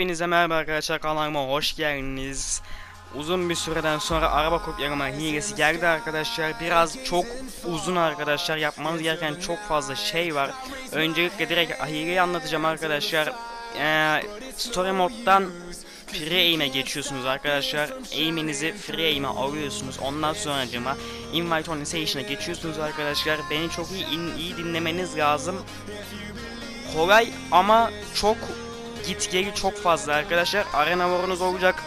Hepinize merhaba arkadaşlar kanalıma hoş geldiniz. Uzun bir süreden sonra araba kopyalama hilesi geldi arkadaşlar. Biraz çok uzun arkadaşlar. Yapmanız gereken çok fazla şey var. Öncelikle direkt hileyi anlatacağım arkadaşlar. Ee, story moddan free aim'e geçiyorsunuz arkadaşlar. Aim'inizi free aim'e alıyorsunuz. Ondan sonra cıma invite only station'a geçiyorsunuz arkadaşlar. Beni çok iyi iyi dinlemeniz lazım. Kolay ama çok git geli çok fazla arkadaşlar. Arena war'unuz olacak.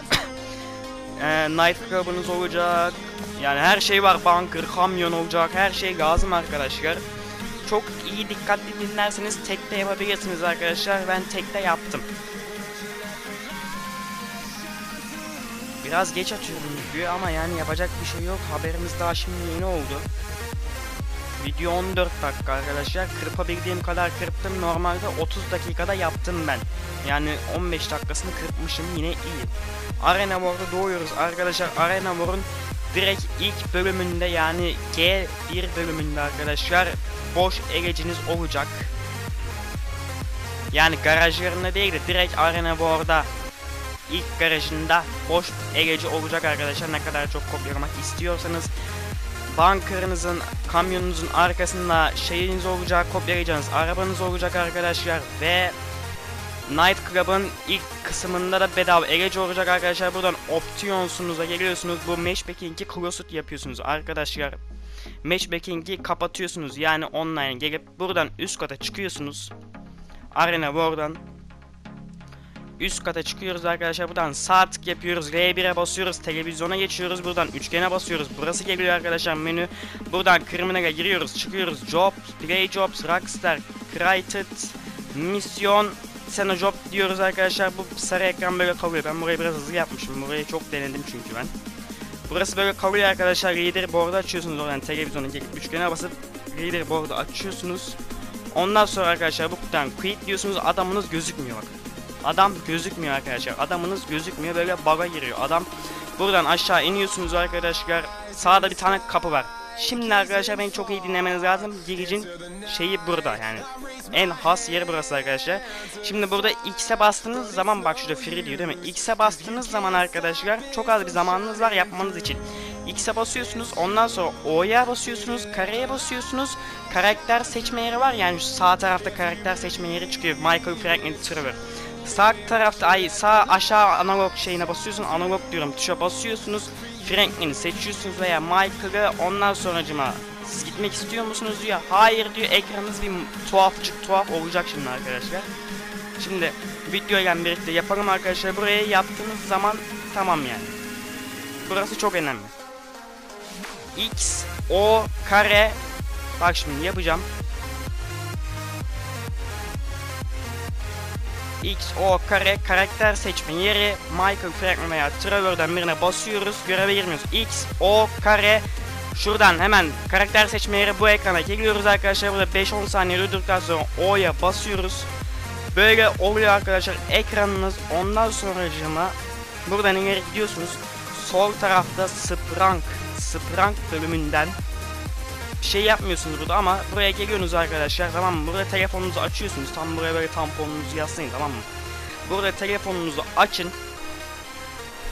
e, night club'ınız olacak. Yani her şey var. Bunker, kamyon olacak. Her şey lazım arkadaşlar. Çok iyi dikkatli dinlerseniz tekte yapabilirsiniz arkadaşlar. Ben tekte yaptım. Biraz geç atıyorum videoyu ama yani yapacak bir şey yok. Haberimiz daha şimdi yeni oldu. Video 14 dakika arkadaşlar. Kırpabildiğim kadar kırptım. Normalde 30 dakikada yaptım ben. Yani 15 dakikasını kırpmışım yine iyi. Arena War'da doğuyoruz arkadaşlar. Arena War'un direkt ilk bölümünde yani G1 bölümünde arkadaşlar boş eleciniz olacak. Yani garajlarında değil de direkt Arena War'da ilk garajında boş eleci olacak arkadaşlar. Ne kadar çok kopyalamak istiyorsanız bunkerınızın, kamyonunuzun arkasında şeyiniz olacak, kopyalayacağınız arabanız olacak arkadaşlar ve Night Club'ın ilk kısmında da bedava eleci olacak arkadaşlar. Buradan opsiyonsunuza geliyorsunuz. Bu matchmaking'i closed yapıyorsunuz arkadaşlar. Matchmaking'i kapatıyorsunuz. Yani online gelip buradan üst kata çıkıyorsunuz. Arena War'dan üst kata çıkıyoruz arkadaşlar. Buradan sağ tık yapıyoruz. R1'e basıyoruz. Televizyona geçiyoruz. Buradan üçgene basıyoruz. Burası geliyor arkadaşlar menü. Buradan criminal'e giriyoruz. Çıkıyoruz. Jobs, Play Jobs, Rockstar, Created, Misyon, Sena Job diyoruz arkadaşlar. Bu sarı ekran böyle kalıyor. Ben burayı biraz hızlı yapmışım. Burayı çok denedim çünkü ben. Burası böyle kalıyor arkadaşlar. Reader board'u açıyorsunuz oradan televizyona gelip üçgene basıp Reader board'u açıyorsunuz. Ondan sonra arkadaşlar bu kutudan quit diyorsunuz. Adamınız gözükmüyor bakın. Adam gözükmüyor arkadaşlar. Adamınız gözükmüyor. Böyle bug'a giriyor. Adam buradan aşağı iniyorsunuz arkadaşlar. Sağda bir tane kapı var. Şimdi arkadaşlar beni çok iyi dinlemeniz lazım. Giricin şeyi burada yani. En has yeri burası arkadaşlar. Şimdi burada X'e bastığınız zaman bak şurada free diyor değil mi? X'e bastığınız zaman arkadaşlar çok az bir zamanınız var yapmanız için. X'e basıyorsunuz. Ondan sonra O'ya basıyorsunuz. Kareye basıyorsunuz. Karakter seçme yeri var. Yani sağ tarafta karakter seçme yeri çıkıyor. Michael Franklin Trevor. Sağ tarafta ay sağ aşağı analog şeyine basıyorsun. Analog diyorum tuşa basıyorsunuz. Franklin'i seçiyorsunuz veya Michael'ı ondan sonracıma siz gitmek istiyor musunuz diyor. Hayır diyor ekranınız bir tuhafçık tuhaf olacak şimdi arkadaşlar. Şimdi videoyla birlikte yapalım arkadaşlar. Buraya yaptığınız zaman tamam yani. Burası çok önemli. X, O, kare. Bak şimdi yapacağım. O, kare, karakter seçme yeri Michael Franklin veya Trevor'dan birine basıyoruz. Göreve girmiyoruz. X, kare. Şuradan hemen karakter seçme yeri bu ekrana geliyoruz arkadaşlar. Burada 5-10 saniye durduktan sonra O'ya basıyoruz. Böyle oluyor arkadaşlar ekranınız. Ondan sonracığıma buradan ileri gidiyorsunuz. Sol tarafta Sprank, Sprank bölümünden bir şey yapmıyorsunuz burada ama buraya geliyorsunuz arkadaşlar tamam mı? Burada telefonunuzu açıyorsunuz. Tam buraya böyle tamponunuzu yaslayın tamam mı? Burada telefonunuzu açın.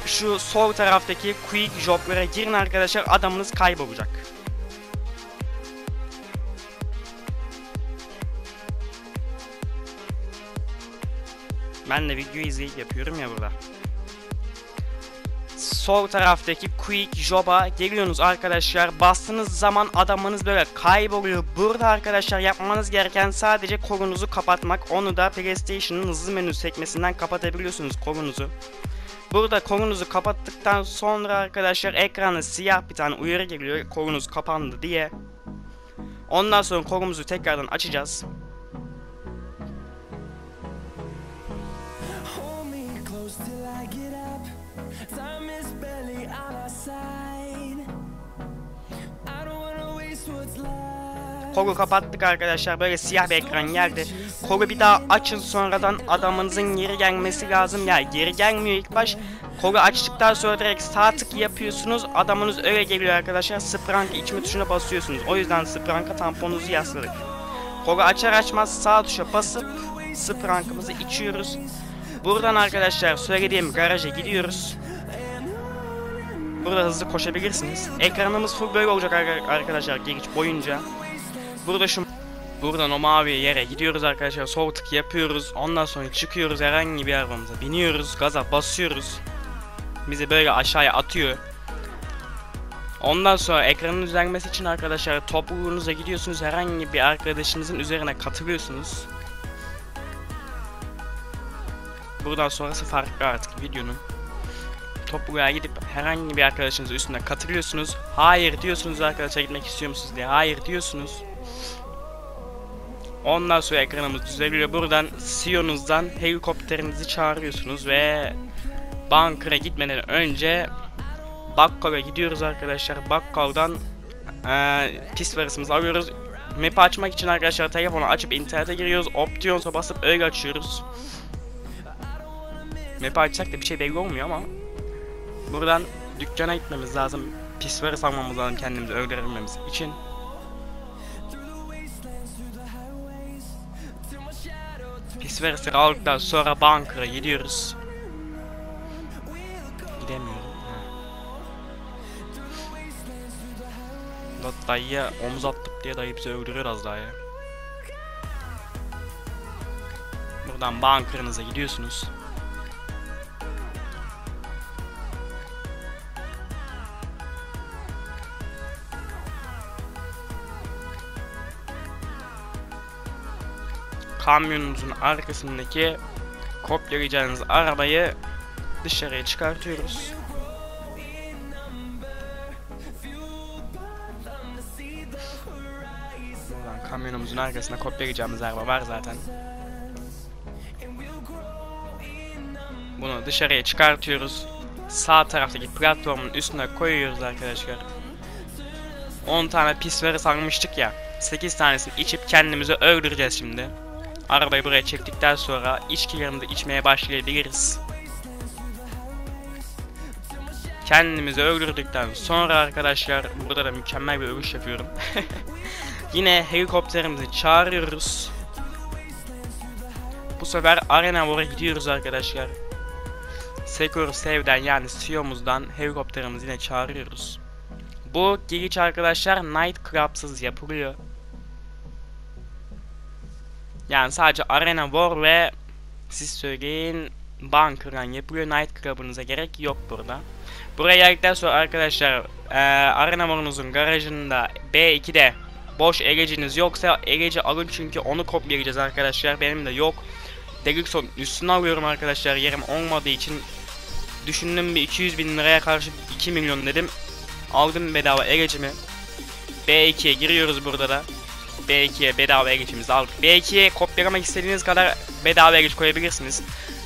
Şu sol taraftaki quick job'lara girin arkadaşlar. Adamınız kaybolacak. Ben de video izleyip yapıyorum ya burada sol taraftaki Quick Job'a geliyorsunuz arkadaşlar. Bastığınız zaman adamınız böyle kayboluyor. Burada arkadaşlar yapmanız gereken sadece kolunuzu kapatmak. Onu da PlayStation'ın hızlı menü sekmesinden kapatabiliyorsunuz kolunuzu. Burada kolunuzu kapattıktan sonra arkadaşlar ekrana siyah bir tane uyarı geliyor. Kolunuz kapandı diye. Ondan sonra kolumuzu tekrardan açacağız. Kolu kapattık arkadaşlar. Böyle siyah bir ekran geldi. Kolu bir daha açın sonradan adamınızın geri gelmesi lazım. Ya geri gelmiyor ilk baş. Kolu açtıktan sonra direkt sağ tık yapıyorsunuz. Adamınız öyle geliyor arkadaşlar. Sprang içme tuşuna basıyorsunuz. O yüzden Sprang'a tamponunuzu yasladık. Kolu açar açmaz sağ tuşa basıp Sprang'ımızı içiyoruz. Buradan arkadaşlar söylediğim garaja gidiyoruz. Burada hızlı koşabilirsiniz. Ekranımız full böyle olacak arkadaşlar giriş boyunca. Burada şu Buradan o mavi yere gidiyoruz arkadaşlar. Sol yapıyoruz. Ondan sonra çıkıyoruz herhangi bir arabamıza. Biniyoruz. Gaza basıyoruz. Bizi böyle aşağıya atıyor. Ondan sonra ekranın düzelmesi için arkadaşlar topluluğunuza gidiyorsunuz. Herhangi bir arkadaşınızın üzerine katılıyorsunuz. Buradan sonrası farklı artık videonun. Topluluğa gidip herhangi bir arkadaşınızın üstüne katılıyorsunuz. Hayır diyorsunuz arkadaşlar gitmek istiyor musunuz diye. Hayır diyorsunuz. Ondan sonra ekranımız düzeliyor. Buradan Sion'unuzdan helikopterinizi çağırıyorsunuz ve bankara gitmeden önce bakkala gidiyoruz arkadaşlar. Bakkaldan e, pis varısımızı alıyoruz. Map'i açmak için arkadaşlar telefonu açıp internete giriyoruz. Options'a basıp öyle açıyoruz. Map'i açsak da bir şey belli olmuyor ama buradan dükkana gitmemiz lazım. Pis varı almamız lazım kendimizi öldürebilmemiz için. Varısı aldıktan sonra bankara gidiyoruz. Gidemiyorum. Da dayıya omuz attık diye dayı bizi öldürüyor az daha ya. Buradan bankarınıza gidiyorsunuz. Kamyonunuzun arkasındaki kopyalayacağınız arabayı dışarıya çıkartıyoruz. Buradan kamyonumuzun arkasına kopyalayacağımız araba var zaten. Bunu dışarıya çıkartıyoruz. Sağ taraftaki platformun üstüne koyuyoruz arkadaşlar. 10 tane pis veri sanmıştık ya. 8 tanesini içip kendimizi öldüreceğiz şimdi. Arabayı buraya çektikten sonra içkilerimizi içmeye başlayabiliriz. Kendimizi öldürdükten sonra arkadaşlar burada da mükemmel bir övüş yapıyorum. Yine helikopterimizi çağırıyoruz. Bu sefer Arena War'a gidiyoruz arkadaşlar. Secure Save'den yani CEO'muzdan helikopterimizi yine çağırıyoruz. Bu giriş arkadaşlar Night Club'sız yapılıyor. Yani sadece Arena War ve siz söyleyin Bunker'dan yapılıyor. Night Club'ınıza gerek yok burada. Buraya geldikten sonra arkadaşlar e, Arena War'unuzun garajında B2'de boş egeciniz yoksa egeci alın çünkü onu kopyalayacağız arkadaşlar. Benim de yok. Deluxe'un üstüne alıyorum arkadaşlar yerim olmadığı için düşündüm bir 200 bin liraya karşı 2 milyon dedim. Aldım bedava egecimi. B2'ye giriyoruz burada da. B2'ye bedava egecimizi aldık. B2'ye kopyalamak istediğiniz kadar bedava egec koyabilirsiniz.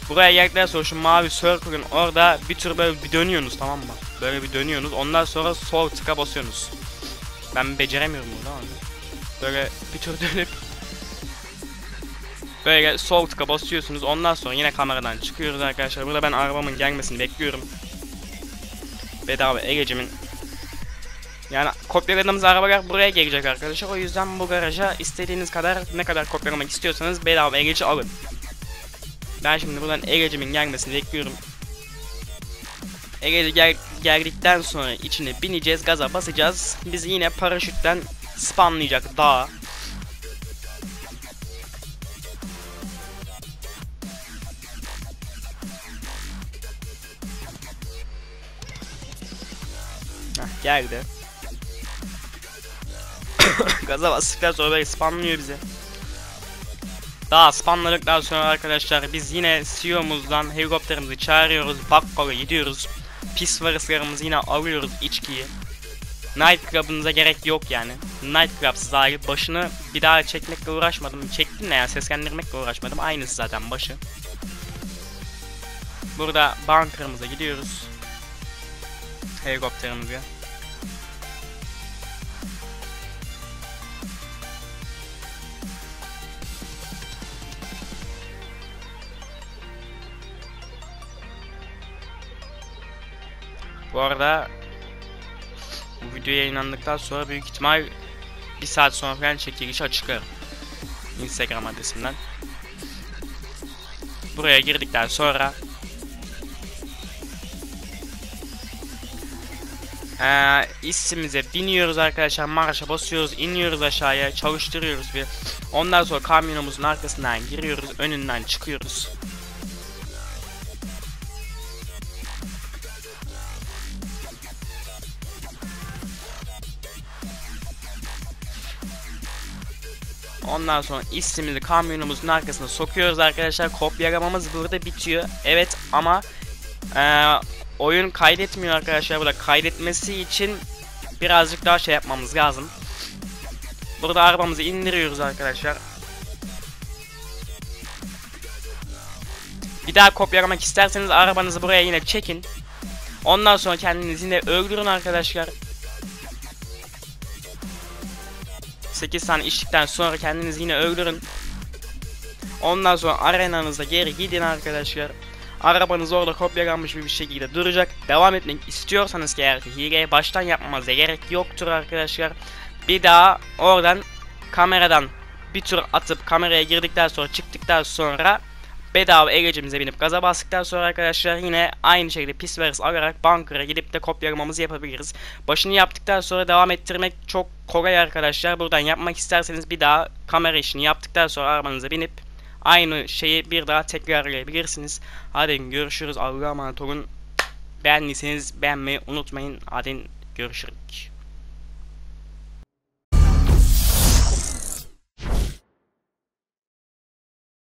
Buraya geldikten sonra şu mavi circle'ın orada bir tür böyle bir dönüyorsunuz tamam mı? Böyle bir dönüyorsunuz. Ondan sonra sol tıka basıyorsunuz. Ben beceremiyorum bunu ama. Böyle bir tür dönüp Böyle sol tıka basıyorsunuz. Ondan sonra yine kameradan çıkıyoruz arkadaşlar. Burada ben arabamın gelmesini bekliyorum. Bedava egecimin yani kopyaladığımız arabalar buraya gelecek arkadaşlar. O yüzden bu garaja istediğiniz kadar ne kadar kopyalamak istiyorsanız bedava egeci alın. Ben şimdi buradan egecimin gelmesini bekliyorum. Egeci gel geldikten sonra içine bineceğiz, gaza basacağız. Bizi yine paraşütten spamlayacak dağa. Heh, geldi. Gaza bastıktan sonra böyle spamlıyor bizi. Daha spamladıktan sonra arkadaşlar biz yine CEO'muzdan helikopterimizi çağırıyoruz. Bakkal'a gidiyoruz. Pis varıslarımızı yine alıyoruz içkiyi. Night Club'ınıza gerek yok yani. Night Club'sız ayrı başını bir daha çekmekle uğraşmadım. Çektim ne ya seslendirmekle uğraşmadım. Aynısı zaten başı. Burada bunker'ımıza gidiyoruz. Helikopterimize. Bu arada bu video yayınlandıktan sonra büyük ihtimal bir saat sonra falan çekilişi açıklarım. Instagram adresimden. buraya girdikten sonra Ee, isimize biniyoruz arkadaşlar marşa basıyoruz iniyoruz aşağıya çalıştırıyoruz bir ondan sonra kamyonumuzun arkasından giriyoruz önünden çıkıyoruz Ondan sonra ismimizi kamyonumuzun arkasına sokuyoruz arkadaşlar. Kopyalamamız burada bitiyor. Evet ama eee, oyun kaydetmiyor arkadaşlar. Burada kaydetmesi için birazcık daha şey yapmamız lazım. Burada arabamızı indiriyoruz arkadaşlar. Bir daha kopyalamak isterseniz arabanızı buraya yine çekin. Ondan sonra kendinizi yine öldürün arkadaşlar. 8 tane içtikten sonra kendinizi yine öldürün. Ondan sonra arenanıza geri gidin arkadaşlar. Arabanız orada kopyalanmış bir şekilde duracak. Devam etmek istiyorsanız ki eğer ki hileye baştan yapmamanıza gerek yoktur arkadaşlar. Bir daha oradan kameradan bir tur atıp kameraya girdikten sonra çıktıktan sonra bedava egecimize binip gaza bastıktan sonra arkadaşlar yine aynı şekilde pis alarak bunker'a gidip de kopyalamamızı yapabiliriz. Başını yaptıktan sonra devam ettirmek çok kolay arkadaşlar. Buradan yapmak isterseniz bir daha kamera işini yaptıktan sonra arabanıza binip aynı şeyi bir daha tekrarlayabilirsiniz. Hadi görüşürüz. Allah'a emanet olun. Beğendiyseniz beğenmeyi unutmayın. Hadi görüşürüz.